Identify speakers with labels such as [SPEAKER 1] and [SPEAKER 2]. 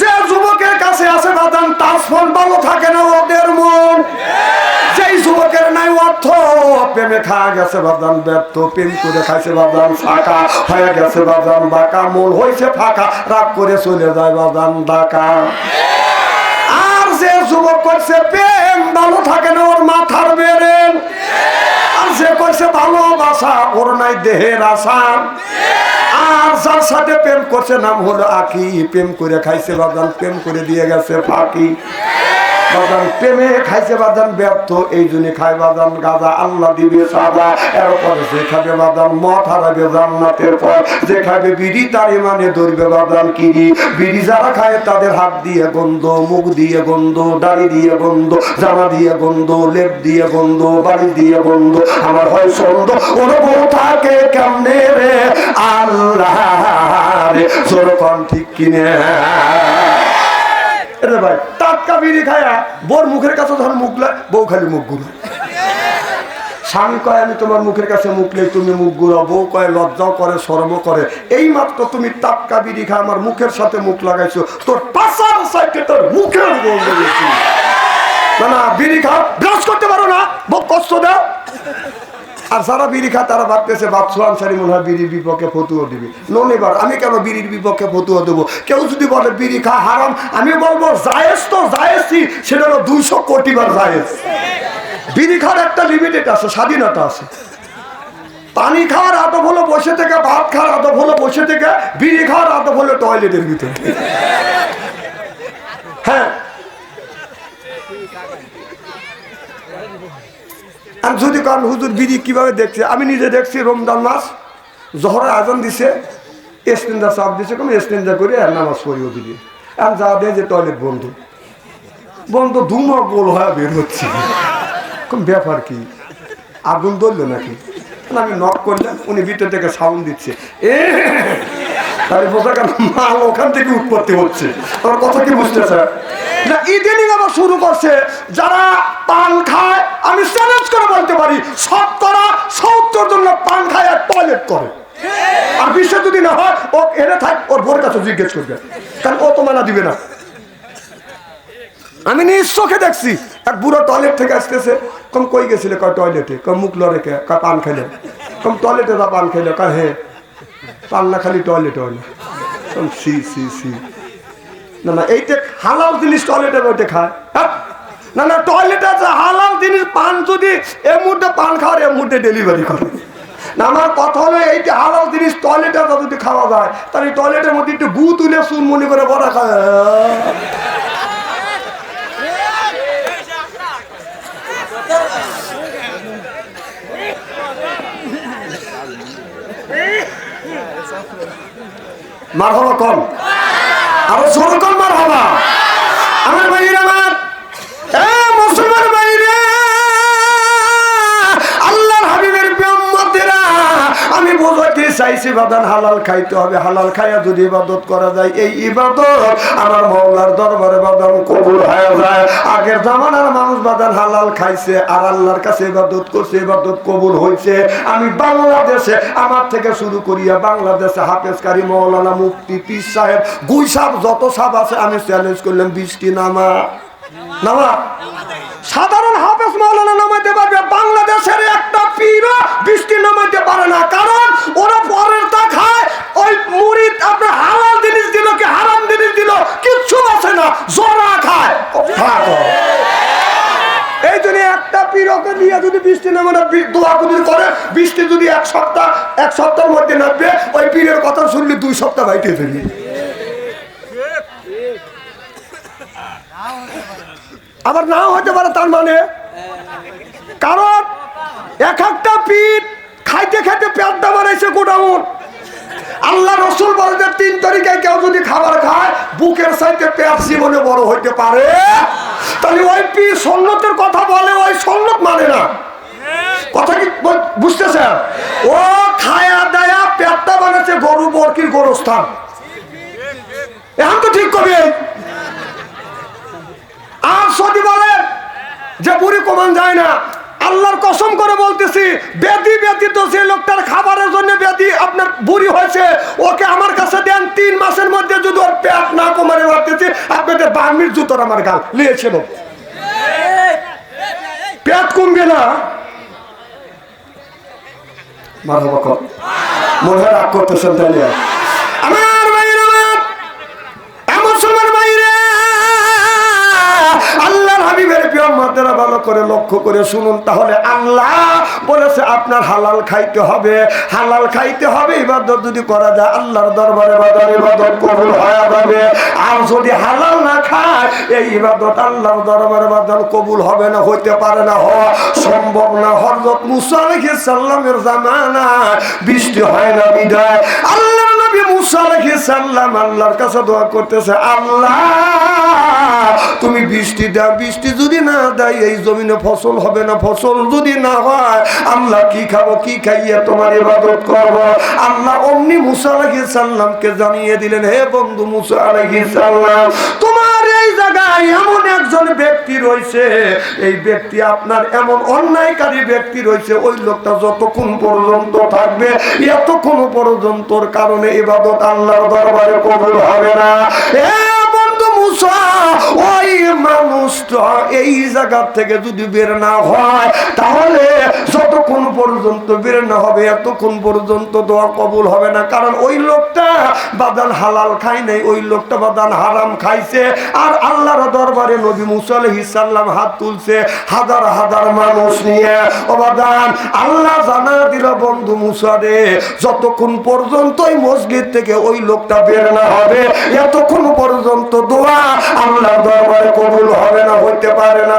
[SPEAKER 1] যে যুবকের কাছে আছে বাদাম, তার ফোন ভালো থাকে না ওদের মন। যেই যুবকের নাই অর্থ, প্রেমে খাওয়া গেছে বাদাম, ব্যর্থ, প্রেম করে খাইছে বাদাম, ফাঁকা হয়ে গেছে বাদাম, বাঁকা, মন হয়েছে ফাঁকা, রাগ করে চলে যায় বাদাম ডাকা আর যে যুবক করছে, প্রেম ভালো থাকে না ওর মাথার বেরেন আর যে করছে ভালোবাসা, ওর নাই দেহের আশা। আর যার সাথে প্রেম করছে, নাম হলো আকি। প্রেম করে খাইছে ভাবলাম প্রেম করে দিয়ে গেছে ফাঁকি। প্রেমে খাইছে ব্যর্থ। এই জন্য আল্লাহ দিবে সাদা এরপরে খাবে হারাবে জান্নাতের পর যে খাবে বিড়ি, তার মানে ধরবে কিরি। বিড়ি যারা খায়, তাদের হাত দিয়ে গন্ধ, মুখ দিয়ে গন্ধ, দাড়ি দিয়ে গন্ধ, জামা দিয়ে গন্ধ, লেপ দিয়ে গন্ধ বাড়ি দিয়ে গন্ধ। আমার হয় সন্দ বউ থাকে কেমনে রে? আল্লাহ রে ঠিক কিনে। রে ভাই, টাটকা বিড়ি খায়া বোর মুখের কাছে মুখলে বউ খালি মুখগুলো স্বামী কয়, আমি তোমার মুখের কাছে তুমি মুখগুলো বউ কয়, লজ্জাও করে শরম করে। এই মাত্র তুমি টাটকা বিড়ি খা আমার মুখের সাথে মুখ লাগাইছো, তোর পাশার সাইডে তোর মুখের গেছি। না, বিড়ি খাও, ব্রাশ করতে পারো না, বউ কষ্ট দাও। আর যারা বিড়ি খায়, তারা ভাবতেছে বাদশু আনসারি মনে হয় বিড়ির বিপক্ষে ফতুও দিবি। নন এবার, আমি কেন বিড়ির বিপক্ষে ফতুও দেবো? কেউ যদি বলে, বিড়ি খা, হারাম। আমি বলব, জায়েজ তো জায়েজই, সেটা হলো দুইশো কোটি বার জায়েজ। বিড়ি খাওয়ার একটা লিমিটেড আছে, স্বাধীনতা আছে। পানি খাওয়ার আদব হলো বসে থেকে, ভাত খাওয়ার আদব হলো বসে থেকে, বিড়ি খাওয়ার আদব হলো টয়লেটের ভিতরে। হ্যাঁ আর যদি কারণ হুজুর বিড়ি কীভাবে দেখছে? আমি নিজে দেখছি, রমজান মাস, জহরের আজান দিছে এসপেন্দার চাপ দিছে, কোনো এসপেন্দা করে আর নামাজ পড়িও দিবি আর যা দেয় যে টয়লেট বন্ধ। বন্ধ ধুমা গোল হয়ে বের হচ্ছে। কোন ব্যাপার কি? আগুন ধরলো নাকি? আমি নক করলাম, উনি ভিতর থেকে সাউন্ড দিচ্ছে। এ, তাহলে বোঝা গেল মাল ওখান থেকে উৎপত্তি হচ্ছে। আমার কথা কি বুঝতেছে না, ইদানিং আবার শুরু করছে। যারা পান খায়, আমি চ্যালেঞ্জ করে বলতে পারি, শতকরা সত্তর জন্য পান খায় আর টয়লেট করে। আর বিশ্ব যদি না হয়, ও এনে থাক, ওর ভোর কাছে জিজ্ঞেস করবে। কারণ ও তো মানা দিবে না। আমি নিজ চোখে দেখছি, এক বুড়ো টয়লেট থেকে আসতেছে, কম কই গেছিলে? কয় টয়লেটে কম মুখ লড়ে কে? কয় পান খাইলে? কম টয়লেটে যা পান খাইলে? কয় হে, পান না খালি টয়লেট হয় না। সি সি সি। না না, এইটা হালাল জিনিস টয়লেটে ওইটা খায়। হ্যাঁ? না না টয়লেটে আছে হালাল জিনিস, পান যদি এর মধ্যে পান খাওয়ার এর মধ্যে ডেলিভারি করে। না, আমার কথা হলো, এইটা হালাল জিনিস টয়লেটে যদি খাওয়া যায়, তাহলে টয়লেটের মধ্যে একটু গু তুলে মনে করে বড় খায়। মার হবা কম। আরও জোর কম মার হবা আমার ভাইয়ের আমার চাইছি বাদান হালাল খাইতে হবে, হালাল খাইয়া যদি ইবাদত করা যায়, এই ইবাদত আমার মৌলার দরবারে বাদান কবুল হয়ে যায়। আগের জামানার মানুষ বাদান হালাল খাইছে, আর আল্লাহর কাছে ইবাদত করছে, ইবাদত কবুল হয়েছে আমি বাংলাদেশে, আমার থেকে শুরু করিয়া বাংলাদেশে হাফেজকারী মৌলানা মুফতি পীর সাহেব, গুই সাহেব যত সাপ আছে, আমি চ্যালেঞ্জ করলাম, বৃষ্টি নামা। নামা। সাধারণ হাফেজ মৌলানা নামাইতে পারবে বাংলাদেশের একটা পীরও বৃষ্টি নামাইতে পারে না কারণ ওরা পরের তা খায় ওই মুড়ি আপনার হালাল জিনিস দিল কি হারাম জিনিস দিল কিচ্ছু আছে না জরা খায় থাকো এই জন্য একটা নাও হতে পারে তার মানে। কারণ এক একটা পিঠ খাইতে খাইতে পেটটা বানাইছে গোডাউন। আল্লাহ রসুল বলতে তিন তারিখে কেউ যদি খাবার খায়, বুকের সাইতে পেট জীবনে বড় হইতে পারে। তাহলে ওই পি সন্ন্যতের কথা বলে, ওই সন্ন্যত মানে না। কথা কি বুঝতেছেন? ও খায়া দায়া পেটটা বানাচ্ছে গরু বরকির গরুস্থান। এখন তো ঠিক করবে আর যদি যে বুড়ি কমান যায় না। আল্লাহর কসম করে বলতে করতেছি বেদি বেদি তো সেই লোকটার খাবারের জন্য বেদি আপনার বুড়ি হয়েছে, ওকে বার্মির জুতোর আমার গাল নিয়েছিল পেট কমবে না। মনে হয় রাগ করতেছেন তাহলে আমার করে লক্ষ্য করে শুনুন, তাহলে আল্লাহ বলেছে আপনার হালাল খাইতে হবে। হালাল খাইতে হবে, ইবাদত যদি করা যায়, আল্লাহর দরবারে বাজার ইবাদত কবুল হয়ে যাবে। আর যদি হালাল না খায়, এই ইবাদত আল্লাহর দরবারে বাজার কবুল হবে না, হইতে পারে না, হওয়া সম্ভব না। হরজত মুসা সালামের জামানা বৃষ্টি হয় না, বিদায়। আল্লাহ নবী মুসা আলাইহিস সালাম আল্লাহর কাছে দোয়া করতেছে, আল্লাহ তুমি বৃষ্টি দাও, বৃষ্টি যদি না দেয়, এই জমিনে ফসল হবে না। ফসল যদি না হয়, আল্লাহ কি খাব, কি খাইয়ে তোমার ইবাদত করব? আল্লাহ অমনি মুসা আলাইহিস সালামকে জানিয়ে দিলেন, হে বন্ধু মুসা আলাইহিস সালাম, তোমার এই জায়গায় এমন একজন ব্যক্তি রয়েছে। এই ব্যক্তি আপনার এমন অন্যায়কারী ব্যক্তি রয়েছে। ওই লোকটা যতক্ষণ পর্যন্ত থাকবে, এতক্ষণ পর্যন্তর কারণে ইবাদত আল্লাহর দরবারে কবুল হবে না। এ ওই এই জায়গা থেকে যদি বের না হয়, তাহলে যতক্ষণ পর্যন্ত বের না হবে, এতক্ষণ পর্যন্ত দোয়া কবুল হবে না। কারণ ওই লোকটা বাদান হালাল খাই নাই, ওই লোকটা বাদান হারাম খাইছে। আর আল্লাহর দরবারে নবী মুসা সাল্লাম হাত তুলছে হাজার হাজার মানুষ নিয়ে। ও বাদান, আল্লাহ জানা দিল বন্ধু মুসারে যতক্ষণ পর্যন্ত ওই মসজিদ থেকে ওই লোকটা বের না হবে, এতক্ষণ পর্যন্ত দোয়া আল্লাহ দরবারে কবুল হবে না হইতে পারে না।